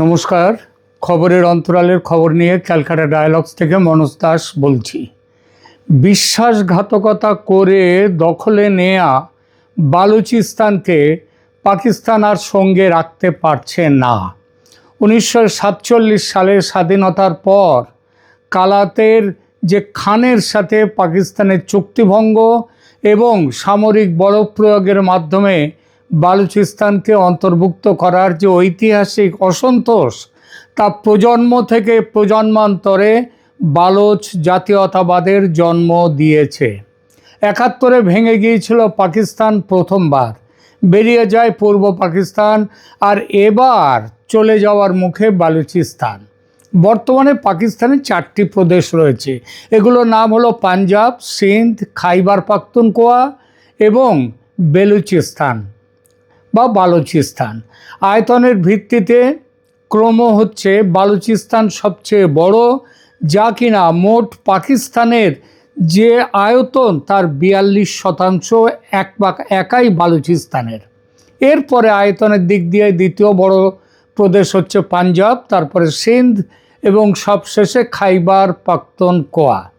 নমস্কার। খবরের অন্তরালের খবর নিয়ে ক্যালকাটা ডায়ালগস থেকে মনোজ দাস বলছি। বিশ্বাসঘাতকতা করে দখলে নেয়া বালুচিস্তানকে পাকিস্তান আর সঙ্গে রাখতে পারছে না। উনিশশো সাতচল্লিশ সালের স্বাধীনতার পর কালাতের যে খানের সাথে পাকিস্তানের চুক্তিভঙ্গ এবং সামরিক বলপ্রয়োগের মাধ্যমে বালুচিস্তানকে অন্তর্ভুক্ত করার যে ঐতিহাসিক অসন্তোষ, তা প্রজন্ম থেকে প্রজন্মান্তরে বালোচ জাতীয়তাবাদের জন্ম দিয়েছে। একাত্তরে ভেঙে গিয়েছিল পাকিস্তান প্রথমবার। বেরিয়ে যায় পূর্ব পাকিস্তান আর এবার চলে যাওয়ার মুখে বালুচিস্তান। বর্তমানে পাকিস্তানে চারটি প্রদেশ রয়েছে। এগুলোর নাম হলো পাঞ্জাব, সিন্ধ, খাইবার পাখতুনখোয়া এবং বেলুচিস্তান। বা বালুচিস্তান। আয়তনের ভিত্তিতে ক্রম হচ্ছে বালুচিস্তান সবচেয়ে বড়, যা কিনা মোট পাকিস্তানের যে আয়তন তার বিয়াল্লিশ শতাংশ এক পাক- একাই বালুচিস্তানের। এরপরে আয়তনের দিক দিয়ে দ্বিতীয় বড় প্রদেশ হচ্ছে পাঞ্জাব, তারপরে সিন্ধ এবং সবশেষে খাইবার পাক্তন কোয়া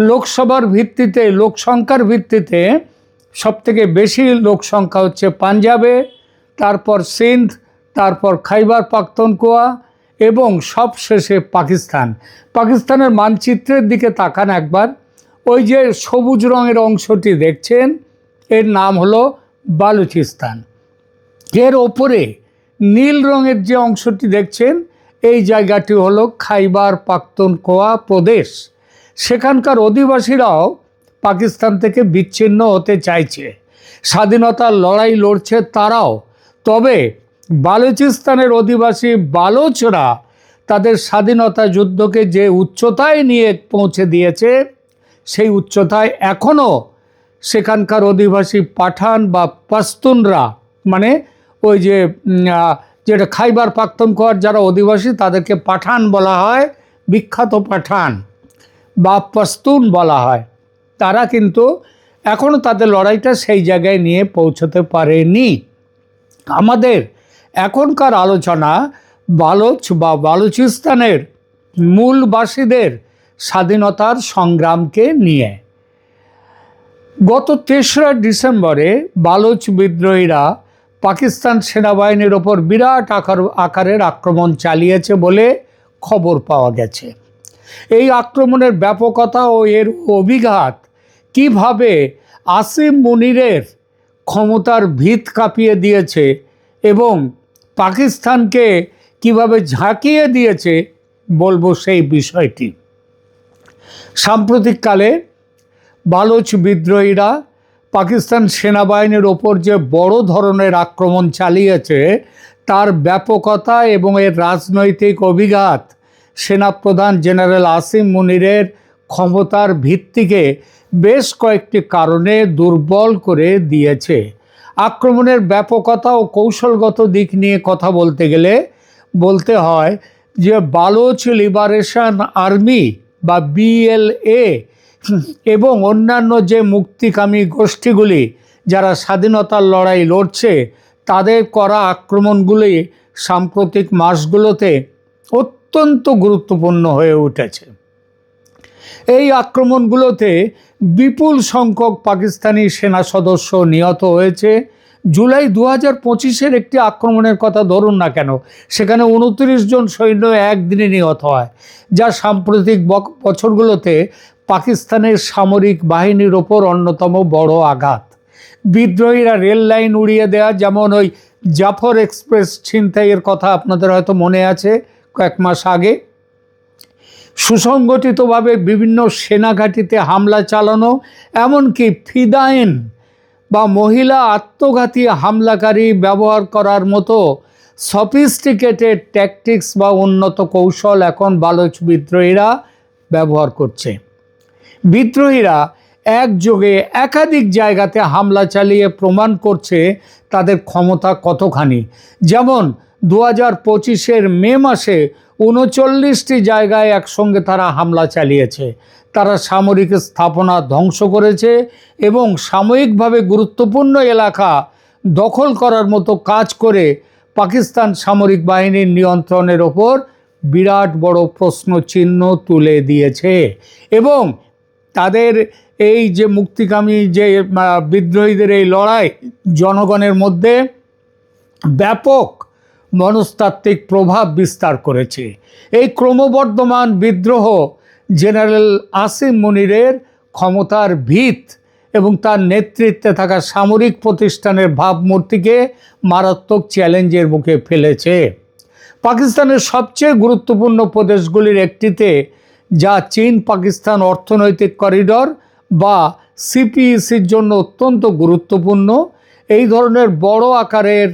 লোকসভার ভিত্তিতে, লোকসংখ্যার ভিত্তিতে সবথেকে বেশি লোক সংখ্যা হচ্ছে পাঞ্জাবে, তারপর সিন্ধ, তারপর খাইবার পাখতুনখোয়া এবং সবশেষে পাকিস্তান। পাকিস্তানের মানচিত্রের দিকে তাকান একবার। ওই যে সবুজ রঙের অংশটি দেখছেন, এর নাম হলো বালুচিস্তান। এর ওপরে নীল রঙের যে অংশটি দেখছেন, এই জায়গাটি হলো খাইবার পাখতুনখোয়া প্রদেশ। সেখানকার অধিবাসীরাও পাকিস্তান থেকে বিচ্ছিন্ন হতে চাইছে। স্বাধীনতার লড়াই লড়ছে তারাও। তবে বালুচিস্তানের অধিবাসী বালোচরা তাদের স্বাধীনতা যুদ্ধকে যে উচ্চতায় নিয়ে পৌঁছে দিয়েছে, সেই উচ্চতায় এখনও সেখানকার অধিবাসী পাঠান বা পাস্তুনরা মানে ওই যে যেটা খাইবার পাখতুনখোয়ার যারা অধিবাসী তাদেরকে পাঠান বলা হয়, বিখ্যাত পাঠান বা পস্তুন বলা হয়। তারা কিন্তু এখনও তাদের লড়াইটা সেই জায়গায় নিয়ে পৌঁছতে পারেনি। আমাদের এখনকার আলোচনা বালোচ বা বালুচিস্তানের মূলবাসীদের স্বাধীনতার সংগ্রামকে নিয়ে। গত তেসরা ডিসেম্বরে বালোচ বিদ্রোহীরা পাকিস্তান সেনাবাহিনীর ওপর বিরাট আকার, আকারের আক্রমণ চালিয়েছে বলে খবর পাওয়া গেছে। এই আক্রমণের ব্যাপকতা ও এর অভিঘাত কীভাবে আসিম মুনিরের ক্ষমতার ভিত কাঁপিয়ে দিয়েছে এবং পাকিস্তানকে কীভাবে ঝাঁকিয়ে দিয়েছে বলব সেই বিষয়টি। সাম্প্রতিককালে বালোচ বিদ্রোহীরা পাকিস্তান সেনাবাহিনীর ওপর যে বড় ধরনের আক্রমণ চালিয়েছে, তার ব্যাপকতা এবং এর রাজনৈতিক অভিঘাত সেনাপ্রধান জেনারেল আসিম মুনিরের ক্ষমতার ভিত্তিকে বেশ কয়েকটি কারণে দুর্বল করে দিয়েছে। আক্রমণের ব্যাপকতা ও কৌশলগত দিক নিয়ে কথা বলতে গেলে বলতে হয় যে বালোচ লিবারেশন আর্মি বা বিএলএ এবং অন্যান্য যে মুক্তিকামী গোষ্ঠীগুলি যারা স্বাধীনতার লড়াই লড়ছে, তাদের করা আক্রমণগুলি সাম্প্রতিক মাসগুলোতে অত্যন্ত গুরুত্বপূর্ণ হয়ে উঠেছে। এই আক্রমণগুলোতে বিপুল সংখ্যক পাকিস্তানি সেনা সদস্য নিহত হয়েছে। জুলাই দু হাজার পঁচিশের একটি আক্রমণের কথা ধরুন না কেন, সেখানে উনত্রিশ জন সৈন্য একদিনে নিহত হয়, যা সাম্প্রতিক বছরগুলোতে পাকিস্তানের সামরিক বাহিনীর ওপর অন্যতম বড় আঘাত। বিদ্রোহীরা রেল লাইন উড়িয়ে দেওয়া যেমন ওই জাফর এক্সপ্রেস ছিনতাইয়ের কথা আপনাদের হয়তো মনে আছে, কয়েক মাস আগে। সুসংগঠিতভাবে বিভিন্ন সেনাঘাঁটিতে হামলা চালানো, এমনকি ফিদাইন বা মহিলা আত্মঘাতী হামলাকারী ব্যবহার করার মতো সফিস্টিকেটেড ট্যাকটিক্স বা উন্নত কৌশল এখন বালোচ বিদ্রোহীরা ব্যবহার করছে। বিদ্রোহীরা একযোগে একাধিক জায়গাতে হামলা চালিয়ে প্রমাণ করছে তাদের ক্ষমতা কতখানি। যেমন দু হাজার পঁচিশের মে মাসে উনচল্লিশটি জায়গায় একসঙ্গে তারা হামলা চালিয়েছে। তারা সামরিক স্থাপনা ধ্বংস করেছে এবং সাময়িকভাবে গুরুত্বপূর্ণ এলাকা দখল করার মতো কাজ করে পাকিস্তান সামরিক বাহিনীর নিয়ন্ত্রণের ওপর বিরাট বড় প্রশ্ন চিহ্ন তুলে দিয়েছে এবং তাদের এই যে মুক্তিকামী যে বিদ্রোহীদের এই লড়াই জনগণের মধ্যে ব্যাপক মনস্তাত্ত্বিক প্রভাব বিস্তার করেছে। এই ক্রমবর্ধমান বিদ্রোহ জেনারেল আসিম মুনিরের ক্ষমতার ভিত এবং তার নেতৃত্বে থাকা সামরিক প্রতিষ্ঠানের ভাবমূর্তিকে মারাত্মক চ্যালেঞ্জের মুখে ফেলেছে। পাকিস্তানের সবচেয়ে গুরুত্বপূর্ণ প্রদেশগুলির একটিতে যা চীন পাকিস্তান অর্থনৈতিক করিডর বা সিপিইসির জন্য অত্যন্ত গুরুত্বপূর্ণ, এই ধরনের বড় আকারের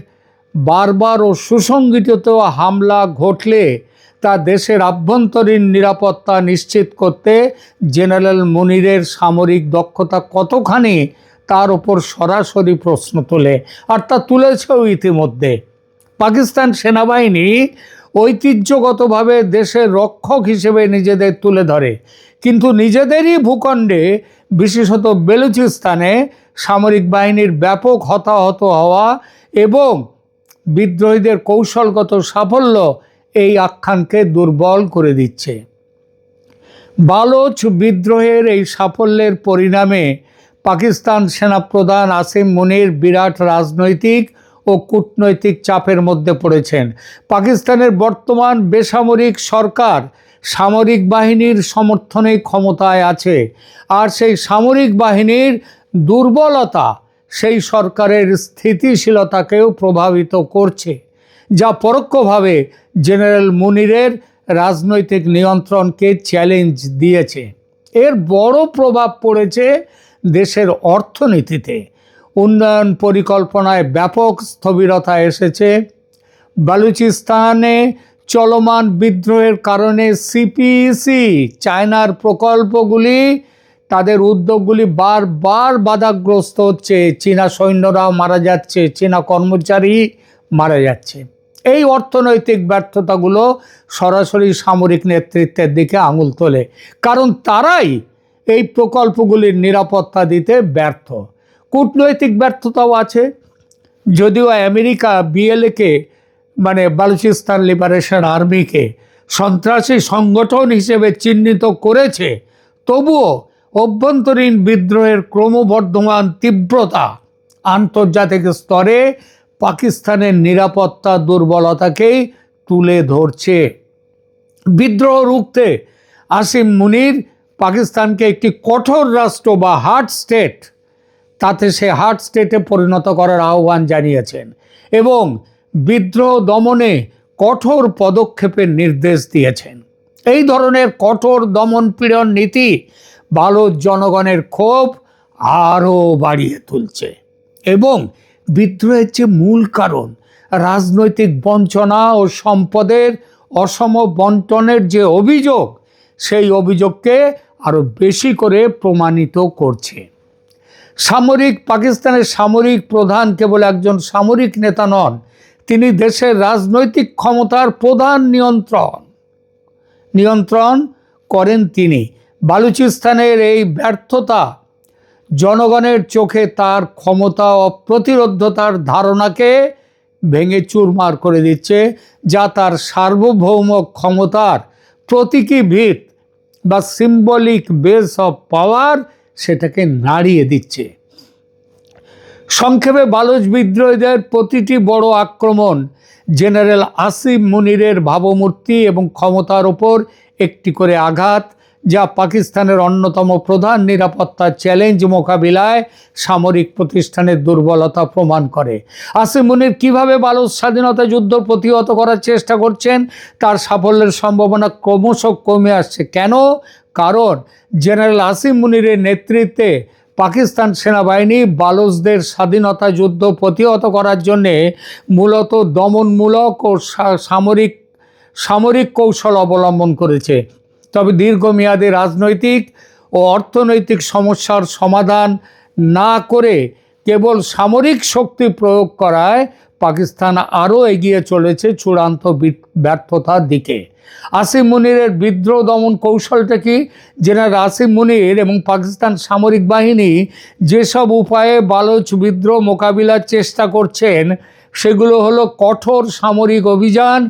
বারবার ও সুসংগঠিত হামলা ঘটলে তা দেশের আভ্যন্তরীণ নিরাপত্তা নিশ্চিত করতে জেনারেল মুনিরের সামরিক দক্ষতা কতখানি তার ওপর সরাসরি প্রশ্ন তোলে। আর তা তুলেছেও ইতিমধ্যে। পাকিস্তান সেনাবাহিনী ঐতিহ্যগতভাবে দেশের রক্ষক হিসেবে নিজেদের তুলে ধরে। কিন্তু নিজেদেরই ভূখণ্ডে, বিশেষত বেলুচিস্তানে, সামরিক বাহিনীর ব্যাপক হতাহত হওয়া এবং বিদ্রোহীদের কৌশলগত সাফল্য এই আখ্যানকে দুর্বল করে দিচ্ছে। বালোচ বিদ্রোহের এই সাফল্যের পরিণামে পাকিস্তান সেনাপ্রধান আসিম মুনির বিরাট রাজনৈতিক ও কূটনৈতিক চাপের মধ্যে পড়েছেন। পাকিস্তানের বর্তমান বেসামরিক সরকার সামরিক বাহিনীর সমর্থনে ক্ষমতায় আছে, আর সেই সামরিক বাহিনীর দুর্বলতা সেই সরকারের স্থিতিশীলতাকেও প্রভাবিত করছে, যা পরোক্ষভাবে জেনারেল মুনিরের রাজনৈতিক নিয়ন্ত্রণকে চ্যালেঞ্জ দিয়েছে। এর বড় প্রভাব পড়েছে দেশের অর্থনীতিতে। উন্নয়ন পরিকল্পনায় ব্যাপক স্থবিরতা এসেছে। বালুচিস্তানে চলমান বিদ্রোহের কারণে সিপিসি, চায়নার প্রকল্পগুলি তাদের উদ্যোগগুলি বারবার বাধাগ্রস্ত হচ্ছে। চীনা সৈন্যরাও মারা যাচ্ছে, চীনা কর্মচারী মারা যাচ্ছে। এই অর্থনৈতিক ব্যর্থতাগুলো সরাসরি সামরিক নেতৃত্বের দিকে আঙুল তোলে। কারণ তারাই এই প্রকল্পগুলির নিরাপত্তা দিতে ব্যর্থ। কূটনৈতিক ব্যর্থতাও আছে। যদিও আমেরিকা বিএলএকে মানে বালুচিস্তান লিবারেশন আর্মিকে সন্ত্রাসী সংগঠন হিসেবে চিহ্নিত করেছে, তবুও অভ্যন্তরীণ বিদ্রোহের ক্রমবর্ধমান তীব্রতা আন্তর্জাতিক স্তরে পাকিস্তানের নিরাপত্তা দুর্বলতাকেই তুলে ধরছে। বিদ্রোহ রুখতে আসিম মুনির পাকিস্তানকে একটি কঠোর রাষ্ট্র বা হার্ড স্টেট, তাতে সে হার্ড স্টেটে পরিণত করার আহ্বান জানিয়েছেন এবং বিদ্রোহ দমনে কঠোর পদক্ষেপের নির্দেশ দিয়েছেন। এই ধরনের কঠোর দমন পীড়ন নীতি ভালো জনগণের ক্ষোভ আরও বাড়িয়ে তুলছে। এবং বিদ্রোহের যে মূল কারণ, রাজনৈতিক বঞ্চনা ও সম্পদের অসম বন্টনের যে অভিযোগ, সেই অভিযোগকে আরও বেশি করে প্রমাণিত করছে। সামরিক, পাকিস্তানের সামরিক প্রধান কেবল একজন সামরিক নেতা নন, তিনি দেশের রাজনৈতিক ক্ষমতার প্রধান নিয়ন্ত্রণ নিয়ন্ত্রণ করেন তিনি। বালুচিস্তানের এই ব্যর্থতা জনগণের চোখে তার ক্ষমতা ও প্রতিরোধ্যতার ধারণাকে ভেঙে চুরমার করে দিচ্ছে, যা তার সার্বভৌম ক্ষমতার প্রতীকী ভিত বা সিম্বলিক বেস অফ পাওয়ার সেটাকে নাড়িয়ে দিচ্ছে। সংক্ষেপে বালুচ বিদ্রোহীদের প্রতিটি বড় আক্রমণ জেনারেল আসিম মুনিরের ভাবমূর্তি এবং ক্ষমতার ওপর একটি করে আঘাত যা পাকিস্তানের অন্যতম প্রধান নিরাপত্তা চ্যালেঞ্জ মোকাবিলায় সামরিক প্রতিষ্ঠানের দুর্বলতা প্রমাণ করে। আসিম মুনির কীভাবে বালুচ স্বাধীনতা যুদ্ধ প্রতিহত করার চেষ্টা করছেন, তার সাফল্যের সম্ভাবনা ক্রমশ কমে আসছে। কেন? কারণ জেনারেল আসিম মুনিরের নেতৃত্বে পাকিস্তান সেনাবাহিনী বালুচদের স্বাধীনতা যুদ্ধ প্রতিহত করার জন্যে মূলত দমনমূলক ও সামরিক সামরিক কৌশল অবলম্বন করেছে। তবে দীর্ঘমেয়াদী রাজনৈতিক ও অর্থনৈতিক সমস্যার সমাধান না করে কেবল সামরিক শক্তি প্রয়োগ করায় পাকিস্তান আরও এগিয়ে চলেছে চূড়ান্ত ব্যর্থতার দিকে। আসিম মুনিরের বিদ্রোহ দমন কৌশলটা কি? জেনারেল আসিম মুনির এবং পাকিস্তান সামরিক বাহিনী যেসব উপায়ে বালোচ বিদ্রোহ মোকাবিলার চেষ্টা করছেন, সেগুলো হলো কঠোর সামরিক অভিযান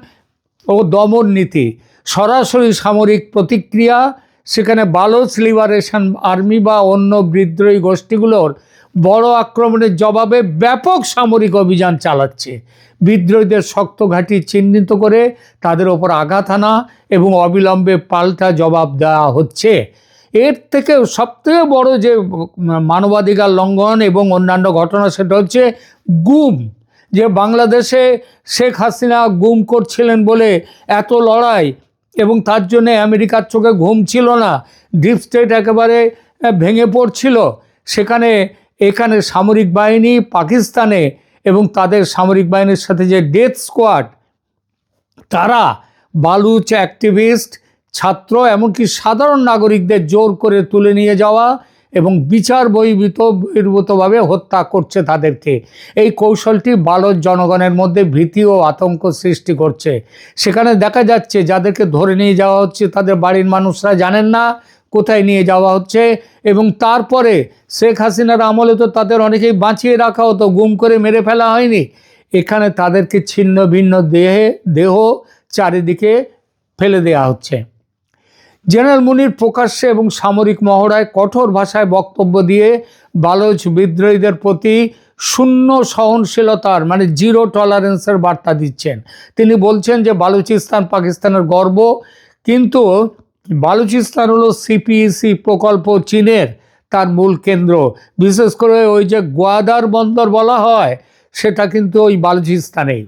ও দমন নীতি। সরাসরি সামরিক প্রতিক্রিয়া, সেখানে বালোচ লিবারেশন আর্মি বা অন্য বিদ্রোহী গোষ্ঠীগুলোর বড় আক্রমণের জবাবে ব্যাপক সামরিক অভিযান চালাচ্ছে। বিদ্রোহীদের শক্ত ঘাঁটি চিহ্নিত করে তাদের ওপর আঘাত আনা এবং অবিলম্বে পাল্টা জবাব দেওয়া হচ্ছে। এর থেকেও সবথেকে বড় যে মানবাধিকার লঙ্ঘন এবং অন্যান্য ঘটনা সেটা হচ্ছে গুম। যে বাংলাদেশে শেখ হাসিনা গুম করছিলেন বলে এত লড়াই এবং তার জন্য আমেরিকার চোখে ঘুম ছিল না। ডিপ স্টেট একেবারে ভেঙে পড়ছিল। সেখানে, এখানে সামরিক বাহিনী পাকিস্তানে এবং তাদের সামরিক বাহিনীর সাথে যে ডেথ স্কোয়াড, তারা বালুচ অ্যাক্টিভিস্ট, ছাত্র, এমনকি সাধারণ নাগরিকদের জোর করে তুলে নিয়ে যাওয়া এবং বিচার বহির্ভূত বহির্ভূতভাবে হত্যা করছে তাদেরকে। এই কৌশলটি বালক জনগণের মধ্যে ভীতি ও আতঙ্ক সৃষ্টি করছে। সেখানে দেখা যাচ্ছে, যাদেরকে ধরে নিয়ে যাওয়া হচ্ছে, তাদের বাড়ির মানুষরা জানেন না কোথায় নিয়ে যাওয়া হচ্ছে এবং তারপরে শেখ হাসিনার আমলে তো তাদের অনেকেই বাঁচিয়ে রাখা হতো, গুম করে মেরে ফেলা হয়নি। এখানে তাদেরকে ছিন্ন ভিন্ন দেহে, দেহ চারিদিকে ফেলে দেওয়া হচ্ছে। জেনারেল মুনির প্রকাশ্যে এবং সামরিক মহড়ায় কঠোর ভাষায় বক্তব্য দিয়ে বালোচ বিদ্রোহীদের প্রতি শূন্য সহনশীলতার মানে জিরো টলারেন্সের বার্তা দিচ্ছেন। তিনি বলছেন যে বালুচিস্তান পাকিস্তানের গর্ব, কিন্তু বালুচিস্তান হলো সিপিইসি প্রকল্প চীনের তার মূল কেন্দ্র। বিশেষ করে ওই যে গোয়াদার বন্দর বলা হয়, সেটা কিন্তু ওই বালুচিস্তানেই।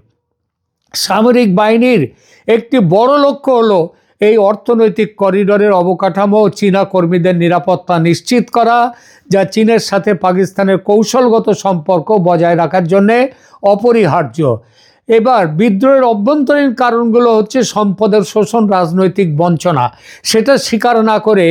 সামরিক বাহিনীর একটি বড় লক্ষ্য হলো এই অর্থনৈতিক করিডরের অবকাঠামো চীনা কর্মীদের নিরাপত্তা নিশ্চিত করা, যা চীনের সাথে পাকিস্তানের কৌশলগত সম্পর্ক বজায় রাখার জন্যে অপরিহার্য। এবার বিদ্রোহের অভ্যন্তরীণ কারণগুলো হচ্ছে সম্পদের শোষণ রাজনৈতিক বঞ্চনা। সেটা স্বীকার না করে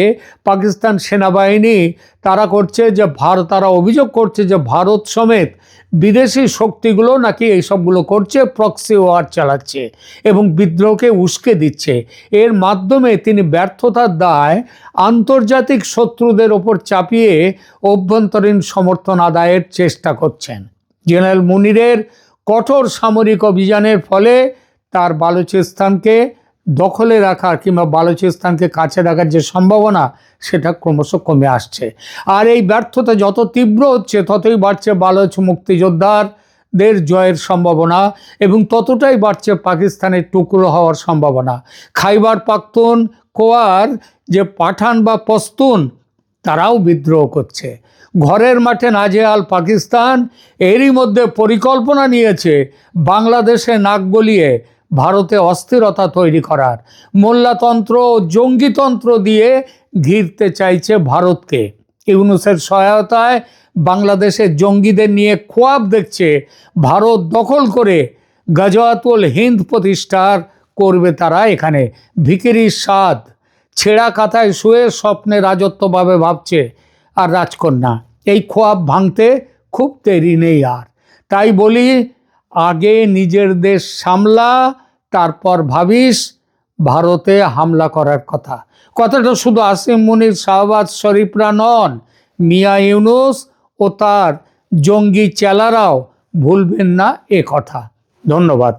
পাকিস্তান সেনাবাহিনী তারা করছে যে ভারত তারা অভিযোগ করছে যে ভারত সমেত বিদেশি শক্তিগুলো নাকি এইসবগুলো করছে প্রক্সি ওয়ার চালাচ্ছে এবং বিদ্রোহকে উস্কে দিচ্ছে। এর মাধ্যমে তিনি ব্যর্থতার দায় আন্তর্জাতিক শত্রুদের ওপর চাপিয়ে অভ্যন্তরীণ সমর্থন আদায়ের চেষ্টা করছেন। জেনারেল মুনিরের কঠোর সামরিক অভিযানের ফলে তার বালুচিস্তানকে দখলে রাখার কিংবা বালুচিস্তানকে কাছে রাখার যে সম্ভাবনা, সেটা ক্রমশ কমে আসছে। আর এই ব্যর্থতা যত তীব্র হচ্ছে, ততই বাড়ছে বালুচ মুক্তিযোদ্ধারদের জয়ের সম্ভাবনা এবং ততটাই বাড়ছে পাকিস্তানের টুকরো হওয়ার সম্ভাবনা। খাইবার পাখতুন, কোয়ার যে পাঠান বা পস্তুন, তারাও বিদ্রোহ করছে। ঘরের মাঠে নাজেহাল পাকিস্তান, এরই মধ্যে পরিকল্পনা নিয়েছে বাংলাদেশে নাক গলিয়ে ভারতে অস্থিরতা তৈরি করার। মোল্লাতন্ত্র ও জঙ্গিতন্ত্র দিয়ে ঘিরতে চাইছে ভারতকে। ইউনুসের সহায়তায় বাংলাদেশের জঙ্গিদের নিয়ে খোয়াব দেখছে। ভারত দখল করে গজওয়াতুল হিন্দ প্রতিষ্ঠার করবে তারা এখানে। ভিকিরির স্বাদ ছেঁড়া কাথায় শুয়ে স্বপ্নে রাজত্বভাবে ভাবছে আর রাজকন্যা। এই খোয়াব ভাঙতে খুব দেরি নেই আর। তাই বলি আগে নিজের দেশ সামলা, তারপর ভাবিস ভারতে হামলা করার কথা। কথাটা শুধু আসিম মুনির শাহবাজ শরীফরা নন, মিয়া ইউনুস ও তার জঙ্গি চেলারাও ভুলবেন না এ কথা। ধন্যবাদ।